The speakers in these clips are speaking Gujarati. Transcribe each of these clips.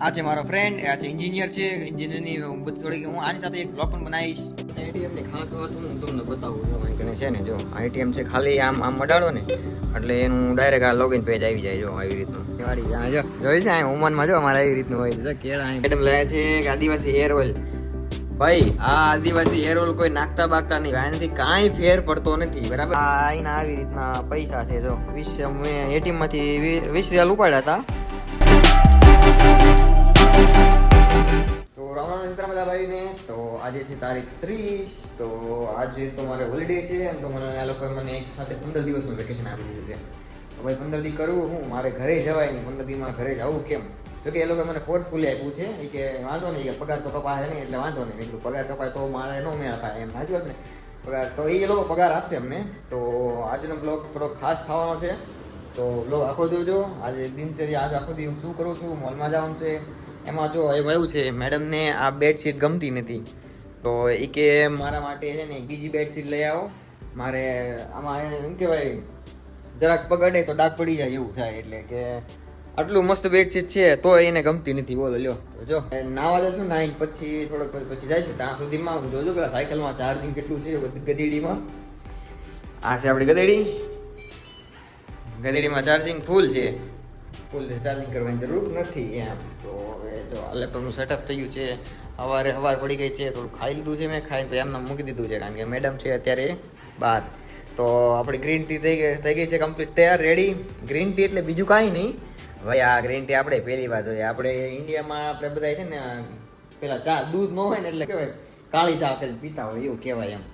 આ છે મારો ફ્રેન્ડ આ છે એન્જિનિયર છે. એન્જિનિયરની બધી થોડીક, હું આની સાથે એક બ્લોગ પણ બનાવીશ. આઈટીએમની ખાસ વાત હું તમને બતાવું છું કને છે ને, જો આઈટીએમ છે ખાલી આમ આમ મડાડો ને, એટલે એનું ડાયરેક્ટ આ લોગિન પેજ આવી જાય, જો, આવી રીતનું. જોઈ છે અહીં ઉમનમાં જો, અમારે આવી રીતનું હોય છે કેળા મેડમ છે આદિવાસી હેર ઓઇલ ભાઈ, આ આદિવાસી હેર ઓઇલ કોઈ નાખતા બાગતા નહીં, આનાથી કાંઈ ફેર પડતો નથી, બરાબર? આ આવી રીતના પૈસા છે, જો, વીસ મેં એટીએમમાંથી વી- વીસ રૂપિયા ઉપાડ્યા હતા. તો રાવણ મિત્ર બધા ભાઈને. તો આજે છે તારીખ ત્રીસ. તો આજે તો મારે હોલિડે છે એમ તો મને આ લોકોએ મને એક સાથે પંદર દિવસનું વેકેશન આપી દીધું છે. તો ભાઈ પંદર દી કરવું હું, મારે ઘરે જવાય નહીં. પંદર દીમાં ઘરે જવું કેમ? તો કે એ લોકોએ મને ફોર્સફુલી આપ્યું છે કે વાંધો નહીં, કે પગાર તો કપાય નહીં, એટલે વાંધો નહીં. એટલું પગાર કપાય તો મારે ન મેળ થાય એમ વાત ને? પગાર તો એ લોકો પગાર આપશે અમને. તો આજનો બ્લોગ થોડો ખાસ થવાનો છે. તો બ્લોગ આખો જોજો. આજે દિનચર્યા આજે આખો દિવસ શું કરું છું? મોલમાં જવાનું છે. એમાં જો એમાં એવું છે, મેડમને આ બેડશીટ ગમતી નથી. તો એ કે મારા માટે છે ને બીજી બેડશીટ લઈ આવો. મારે આમાં શું કહેવાય, જરાક પગડે તો ડાક પડી જાય એવું થાય એટલે કે આટલું મસ્ત બેડશીટ છે, તો એને ગમતી નથી. બોલો, લ્યો. તો જો નાવા જશું નાઈન પછી થોડોક પછી જઈશું ત્યાં સુધીમાં જોજો પેલા સાયકલમાં ચાર્જિંગ કેટલું છે ગધેડીમાં. આ છે આપણી ગધેડી. ગધેડીમાં ચાર્જિંગ ફૂલ છે. ફૂલ ચાર્જિંગ કરવાની જરૂર નથી એમ. તો જો લેપટોપનું સેટઅપ થઈ ગયું છે. સવારે સવાર પડી ગઈ છે, થોડું ખાઈ લીધું છે મેં, ખાઈને પછી એમને મૂકી દીધું છે, કારણ કે મેડમ છે અત્યારે બહાર. તો આપણી ગ્રીન ટી થઈ ગઈ થઈ ગઈ છે કમ્પ્લીટ તૈયાર રેડી ગ્રીન ટી એટલે બીજું કાંઈ નહીં. ભાઈ, આ ગ્રીન ટી આપણે પહેલી વાર જોઈએ. આપણે ઇન્ડિયામાં આપણે બધા છે ને, પેલા ચા દૂધ ન હોય ને એટલે કહેવાય કાળી ચા પેલી પીતા હોય, એવું કહેવાય એમ.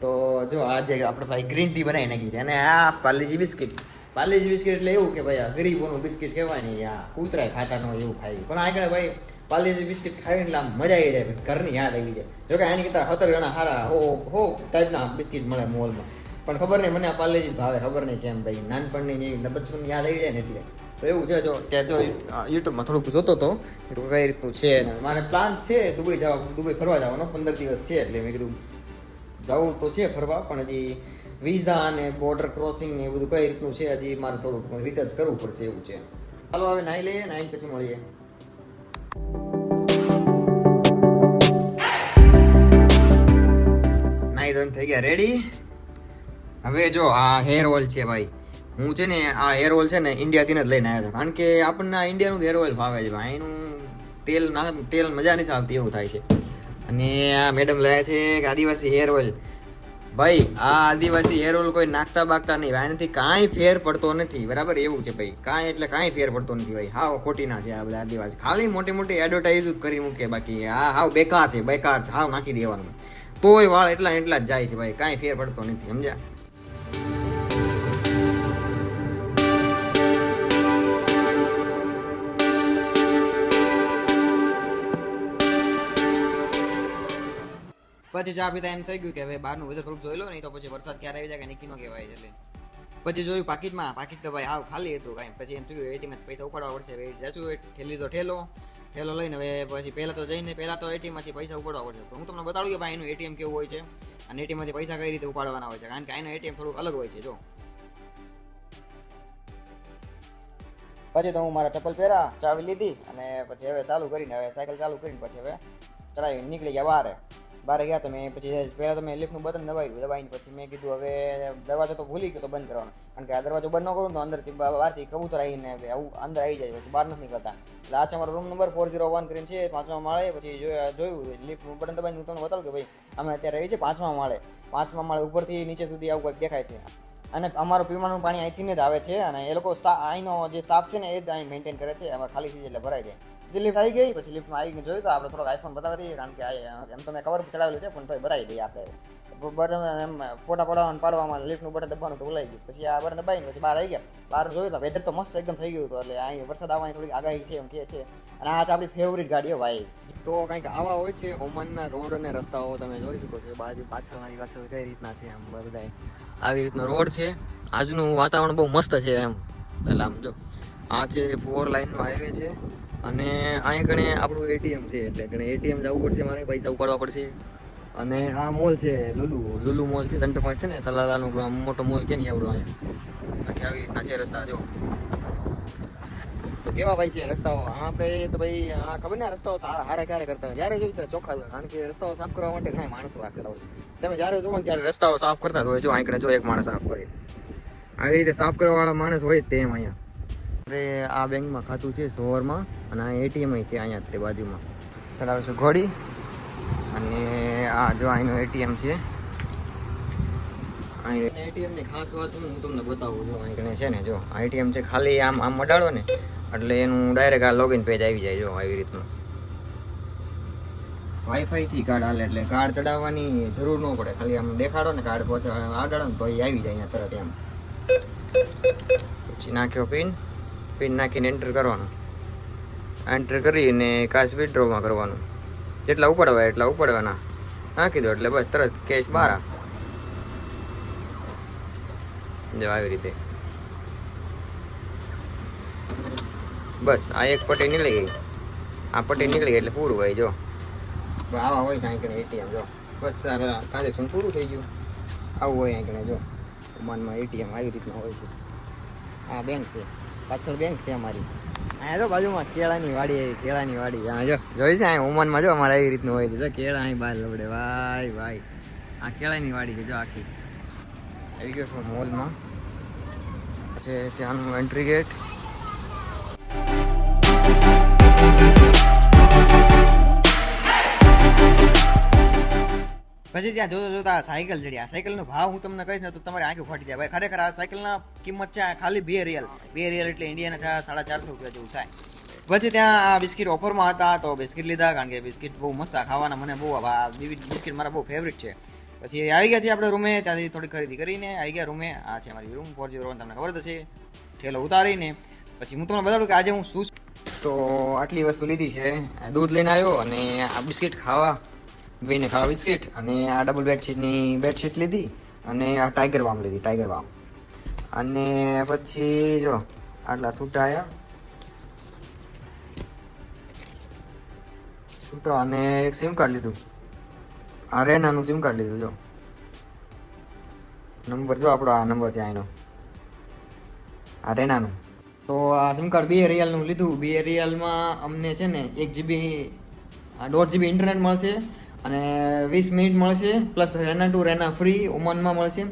તો જો આજે આપણે ભાઈ ગ્રીન ટી બનાવી નાખી છે, અને આ પાર્લીજી બિસ્કિટ. પાર્લેજી બિસ્કિટ એટલે એવું કે ભાઈ આ ગરીબોનું બિસ્કિટ કહેવાય નહીં આ કૂતરાય ખાતા ન એવું ખાય. પણ આગળ ભાઈ પાર્લેજી બિસ્કિટ ખાઈને એટલે આમ મજા આવી જાય ઘરની યાદ આવી જાય. જોકે આની કરતાં સત્તર ગણા સારા હો હો ટાઈપના બિસ્કિટ મળે મોલમાં. પણ ખબર નહીં, મને આ પાર્લેજી ભાવે, ખબર નહીં કેમ ભાઈ. નાનપણની ને એવી બચપન યાદ આવી જાય ને એટલે. તો એવું છે, જો ત્યાં જો યુટ્યુબમાં થોડુંક જોતો તો કઈ રીતનું છે મારે પ્લાન છે દુબઈ જવા, દુબઈ ફરવા જવાનો, પંદર દિવસ છે એટલે મેં કીધું, જવું તો છે ફરવા, પણ હજી વિઝા અને બોર્ડર ક્રોસિંગ ને એ બધું કઈ રીતનું છે હજી મારે થોડુંક રિસર્ચ કરવું પડશે એવું છે. હાલો, હવે નાઈ લઈએ નાઈ પછી મળીએ. નાઈ ધોઈને થઈ ગયા રેડી હવે જો, આ હેર ઓઇલ છે ભાઈ. હું છે ને આ હેર ઓઇલ છે ને ઇન્ડિયાથી જ લઈને આવ્યો હતો કારણ કે આપણને ઇન્ડિયાનું હેર ઓઇલ ભાવે છે ભાઈ. એનું તેલ ના તેલ મજા નથી આવતી એવું થાય છે. અને આ મેડમ લાયા છે આદિવાસી હેર ઓઇલ ભાઈ, આ આદિવાસી હેર ઓઇલ કોઈ નાખતા બાગતા નહીં. એનાથી કાંઈ ફેર પડતો નથી. બરાબર? એવું છે ભાઈ. કાંઈ એટલે કાંઈ ફેર પડતો નથી ભાઈ. હાવ ખોટી ના છે આ બધા આદિવાસી. ખાલી મોટી મોટી એડવર્ટાઇઝ કરી મૂકે બાકી. આ હાવ બેકાર છે બેકાર છે. હાવ નાખી દેવાનું. તોય વાળ એટલા એટલા જ જાય છે ભાઈ. કાંઈ ફેર પડતો નથી, સમજ્યા? પછી ચા પીતા એમ થઈ ગયું કે હવે બહારનું વેધર થોડુંક જોઈ લો નહીં તો પછી વરસાદ ક્યારે આવી જાય કે નક્કી ન કહેવાય એટલે. પછી જોયું પાકીટમાં, પાકીટ તો ભાઈ હાવ ખાલી હતું કાંઈ. પછી એમ થયું એટીમાં પૈસા ઉપાડવા પડશે. હવે જશું ઠેલી તો ઠેલો ઠેલો લઈને હવે પછી પહેલાં તો જઈને પહેલાં તો એટીએમમાંથી પૈસા ઉપાડવા પડશે. હું તમને બતાડું કે ભાઈ એનું એટીએમ કેવું હોય છે અને એટીએમમાંથી પૈસા કઈ રીતે ઉપાડવાના હોય છે. કારણ કે આનું એટીએમ થોડુંક અલગ હોય છે, જો. પછી તો હું મારા ચપ્પલ પહેરા, ચાવી લીધી અને પછી હવે ચાલુ કરીને, હવે સાયકલ ચાલુ કરીને પછી હવે ચલાવી નીકળી ગયા બહાર બહાર ગયા તો મેં પછી પહેલાં તો મેં લિફ્ટનું બટન દબાવ્યું, દબાવીને પછી મેં કીધું, હવે દરવાજો તો ભૂલી ગયો તો બંધ કરવાનો. કારણ કે આ દરવાજો બંધ ન કરું તો અંદરથી બહારથી કબૂતર આવીને આવું અંદર આવી જાય પછી બહાર નથી નીકળતા. એટલે આ છે અમારો room number four zero one કરીને છે, પાંચમા માળે પછી જોયું લિફ્ટનું બટન દબાવીને હું તમને બતાવું કે ભાઈ, અમે અત્યારે રહીએ છીએ પાંચમા માળે. પાંચમા માળે ઉપરથી નીચે સુધી આવું કંઈક દેખાય છે. અને અમારું પીવાનું પાણી અહીંથી જ આવે છે અને એ લોકો સ્ટા અહીંનો જે સ્ટાફ છે ને, એ જ અહીં મેન્ટેન કરે છે. એમાં ખાલી થઈ એટલે ભરાઈ જાય. પછી લિફ્ટ આવી ગઈ, પછી લિફ્ટમાં આવીને જોયું તો આપણે થોડોક આઈફોન બતાવી દઈએ, કારણ કે એમ તો મેં કવર ચડાવેલું છે, પણ તો બતાવી દઈએ આપણે. બટન ફોટા પડાવવાનું પાડવામાં લિફ્ટનું બટન દબાવવાનું તો ભૂલાઈ ગયું. પછી આ બટન દબાવીને પછી બહાર આવી ગયા. બહાર જોયું તો વેધર તો મસ્ત એકદમ થઈ ગયું હતું. એટલે અહીં વરસાદ આવવાની થોડીક આગાહી છે એમ કે છે. અને આ આપણી ફેવરિટ ગાડીઓ વાય તો કંઈક આવા હોય છે ઓમાનના રોડ અને રસ્તાઓ તમે જોઈ શકો છો. બાજુ પાછળની પાછળ કઈ રીતના છે એમ બધા આવી રીતનો રોડ છે. આજનું વાતાવરણ બહુ મસ્ત છે એમ. એટલે આમ જો, આ છે ફોર લાઈનનો હાઈવે છે. અને અહીં કણે આપણું એટીએમ છે. એટલે ઘણી એટીએમ જવું પડશે મારે, પૈસા ઉપાડવા પડશે. અને આ મોલ છે, લુલુ લુલુ મોલ છે સેન્ટર પોઈન્ટ છે ને, સલાલાનો મોટો મોલ કે નહીં આવડો અહીંયા. બાકી આવી રીતના છે રસ્તા, જો. તો કેવા ભાઈ છે રસ્તાઓ? આપણે તો ભાઈ, આ ખબર ને રસ્તાઓ સારા હારે ક્યારે કરતા હોય? જ્યારે જોયું ત્યારે ચોખ્ખા કારણ કે રસ્તાઓ સાફ કરવા માટે ઘણા માણસો રાખેલા હોય. તમે જ્યારે જોવો ને ત્યારે રસ્તાઓ સાફ કરતા હોય. જો આંકડે જો એક માણસ સાફ કરે. આવી રીતે સાફ કરવા વાળા માણસ હોય તેમ અહીંયા. આપણે આ બેંકમાં ખાતું છે સોવરમાં અને આ એટીએમ છે અહીંયા તે બાજુમાં. ચલાવશું ઘોડી. અને આ જો અહીંનું એટીએમ છે. અહીં એટીએમની ખાસ વાત હું તમને બતાવું જો અહીં છે ને જો, આ એટીએમ છે ખાલી આમ આમ અડાડો ને, એટલે એનું ડાયરેક્ટ આ લોગિન પેજ આવી જાય જો આવી રીતનું. વાઈફાઈથી કાર્ડ હાલે એટલે કાર્ડ ચડાવવાની જરૂર ન પડે. ખાલી આમ દેખાડો ને કાર્ડ પહોંચાડો આડાડો ને તો આવી જાય અહીંયા તરત એમ. પછી નાખ્યો પિન પિન નાખીને એન્ટર કરવાનું. એન્ટર કરીને કાશ વિડ્રોમાં કરવાનું. જેટલા ઉપાડવા એટલા ઉપાડવાના. નાખી દો એટલે બસ, તરત કેશ બહાર જો આવી રીતે. બસ, આ એક પટ્ટી નીકળી ગઈ. આ પટ્ટી નીકળી ગઈ એટલે પૂરું હોય, જો. આવા હોય કાંઈ કે એટીએમ, જો. બસ ટ્રાન્ઝેક્શન પૂરું થઈ ગયું. આવું હોય કાંઈ જો. ઓમાનમાં એટીએમ આવી રીતના હોય છે. આ બેંક છે. પાછળ બેંક છે અમારી. અહીંયા જો બાજુમાં કેળાની વાડી આવી, કેળાની વાડી. હા જો, જોઈ છે, અહીંયા ઓમાનમાં જો અમારે એવી રીતનું હોય છે. જો, કેળા અહીં બહાર લવડે. ભાઈ ભાઈ આ કેળાની વાડી છે, જો આખી. આવી ગયો છું મોલમાં. પછી ત્યાંનું એન્ટ્રી ગેટ પછી ત્યાં જોતા જોતા સાયકલ ચડ્યા સાયકલનો ભાવ હું તમને કહીશ ને તો તમારી આંખો ફાટી જાય. ભાઈ, ખરેખર આ સાયકલના કિંમત છે ખાલી બે રિયલ. બે રિયલ એટલે ઇન્ડિયાના થયા સાડા ચારસો રૂપિયા જેવું થાય. પછી ત્યાં આ બિસ્કિટ ઓફરમાં હતા તો બિસ્કિટ લીધા કારણ કે બિસ્કિટ બહુ મસ્ત ખાવાના મને બહુ વિવિધ બિસ્કિટ મારા બહુ ફેવરિટ છે. પછી આવી ગયા છે આપણે રૂમે, ત્યાંથી થોડી ખરીદી કરીને આવી ગયા રૂમે. આ છે મારી રૂમ ફોર જીરો તમને ખબર તો છે. ઠેલો ઉતારીને પછી હું તમને બતાડું કે આજે હું શું તો આટલી વસ્તુ લીધી છે. દૂધ લઈને આવ્યો અને આ બિસ્કિટ ખાવા બેને ખાવા બિસ્કિટ અને આ ડબલ બેડશીટની બેડશીટ લીધી અને આ ટાઈગર વામ લીધી ટાઈગર વામ. અને પછી જો, આટલા આવ્યા છૂટા અને એક સિમ કાર્ડ લીધું. આ રેનાનું સિમ કાર્ડ લીધું, જો. નંબર જો આપણો, આ નંબર છે આનો આ રેનાનું. તો આ સિમ કાર્ડ બે રિયલનું લીધું. બે રિયલમાં અમને છે ને એક જીબી દોઢ જીબી ઇન્ટરનેટ મળશે અને વીસ મિનિટ મળશે પ્લસ રેના ટુ રેના ફ્રી ઓમાનમાં મળશે.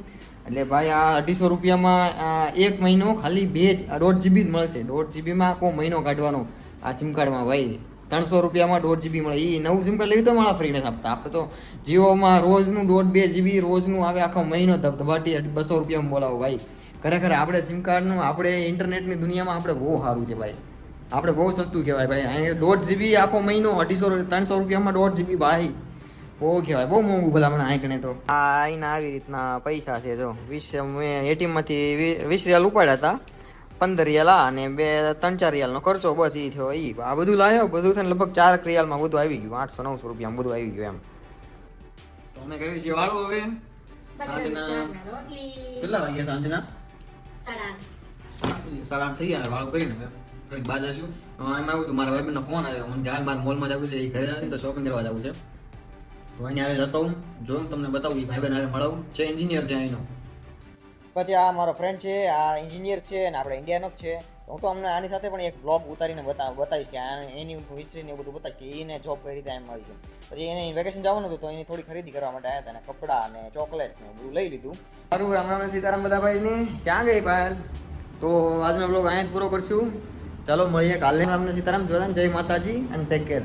એટલે ભાઈ, આ અઢીસો રૂપિયામાં એક મહિનો ખાલી બે જ દોઢ જીબી જ મળશે. દોઢ જીબીમાં આખો મહિનો કાઢવાનો આ સિમ કાર્ડમાં ભાઈ. ત્રણસો રૂપિયામાં દોઢ જીબી મળે. એ નવું સિમ કાર્ડ લેવી તો મારા ફ્રી નથી આપતા. આપણે તો જીઓમાં રોજનું દોઢ બે જીબી રોજનું આવે આખો મહિનો ધબધબાટી બસો રૂપિયામાં બોલાવો ભાઈ. ખરેખર આપણે સિમ કાર્ડનું આપણે ઇન્ટરનેટની દુનિયામાં આપણે બહુ સારું છે ભાઈ. આપણે બહુ સસ્તું કહેવાય ભાઈ. અહીંયા દોઢ જીબી આખો મહિનો અઢીસો ત્રણસો રૂપિયામાં દોઢ જીબી ભાઈ. બહુ કહેવાય બહુ મોંઘું ભલામણ આંકણે તો. આ આઈને આવી રીતના પૈસા છે જો. વીસ મેં એટીએમમાંથી વીસ રિયાલ ઉપાડ્યા હતા પંદર રિયાલ આ અને બે ત્રણ ચાર રિયાલનો ખર્ચો બસ એ થયો. એ આ બધું લાવ્યો બધું થઈને લગભગ ચાર રિયાલમાં બધું આવી ગયું આઠસો નવસો રૂપિયામાં બધું આવી ગયું એમ. તો અમે કર્યું છે વાળું હવે? સાંજના કેટલા વાગ્યા સાંજના? સાડા આઠ. થઈ ગયા વાળું કરીને થોડીક બાદ હશું એમાં આવું હતું મારા ભાઈબંધનો ફોન આવ્યો. મને હાલ મારા મોલમાં જવું છે એ ઘરે આવે તો શોપિંગ કરવા જવું છે. તો અહીં આવે જતો હું જોઉં તમને બતાવું એ ભાઈબંધ હારે મળાવું. છે એન્જિનિયર છે અહીંનો. પછી આ મારો ફ્રેન્ડ છે આ એન્જિનિયર છે અને આપણે ઇન્ડિયાનો જ છે. હું તો અમને આની સાથે પણ એક બ્લોગ ઉતારીને બતા બતાવીશ કે એની હિસ્ટ્રી ને એવું બધું બતાવીશ કે એને જોબ કઈ રીતે એમ મળી છે પછી એને વેકેશન જવાનું હતું તો એની થોડી ખરીદી કરવા માટે આવ્યા હતા અને કપડાં અને ચોકલેટ્સ ને બધું લઈ લીધું. સારું રામ રામ સીતારામ બધા ભાઈ ને ક્યાં ગઈ ભાઈ તો આજનો બ્લોગ અહીંયા જ પૂરો કરશું. ચાલો મળીએ કાલે. રામ સીતારામ. જોતા જય માતાજી અને ટેક કેર